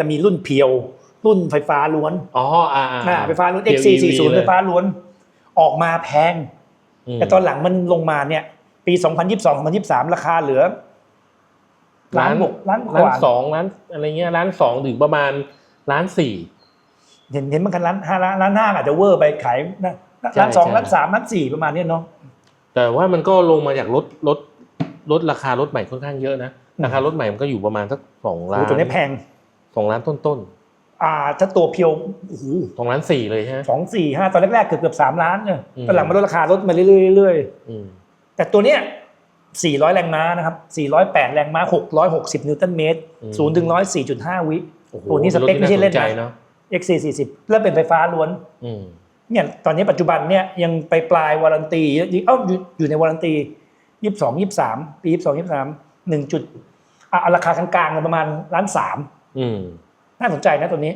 จะมีรุ่นเพียว รุ่นไฟฟ้าล้วนอ๋ออ่าอ่า ไฟฟ้าล้วนเพียว X440 EV ไฟฟ้าล้วน ออกมาแพงมแต่ตอนหลังมันลงมาเนี่ย ปี 2022 2023 ราคาเหลือล้านบกล้านกล้านว่าสองล้านอะไรเงี้ยล้านสองถึงประมาณล้านสี่เห็นเห็นมันกันล้านห้าล้านล้านห้าอาจจะเวอร์ไปขายนะใช่ล้านสองใช่ล้านสามล้านสี่ประมาณเนี้ยเนาะแต่ว่ามันก็ลงมาจากรถรถรถราคารถใหม่ค่อนข้างเยอะนะอืมราคารถใหม่มันก็อยู่ประมาณสักสองล้าโอ้นตัวนี้แพง สองล้านต้นต้นอ่าถ้าตัวเพียวโอ้โหๆสองล้านสี่เลยใช่ไหมสองสี่ห้าตอนแรกๆเกือบเกือบสามล้านเนี่ยอืมตอนหลังมันลดราคาลดมาเรื่อยๆเรื่อยอืมๆแต่ตัวเนี้ย400แรงม้านะครับ408แรงม้า660นิวตันเมตรศูนย์ถึงร้อยสี่จุดห้าวิโอ้โหโอ้นี่สเปคไม่ใช่เล่นนะรถที่าสใจเนาะ X440 แล้วเป็นไฟฟ้าล้วนอืมเนี่ยตอนนี้ปัจจุบันเนี่ยยังไปปลายวารันตีเอ้าอยู่อยู่ในวารันตียี่สิบสองยี่สิบสามปียี่สิบสองยี่สิบสามหนึ่งจุดอะเอาราคากลางๆประมาณล้านสามอืม น่าสนใจนะตัวนี้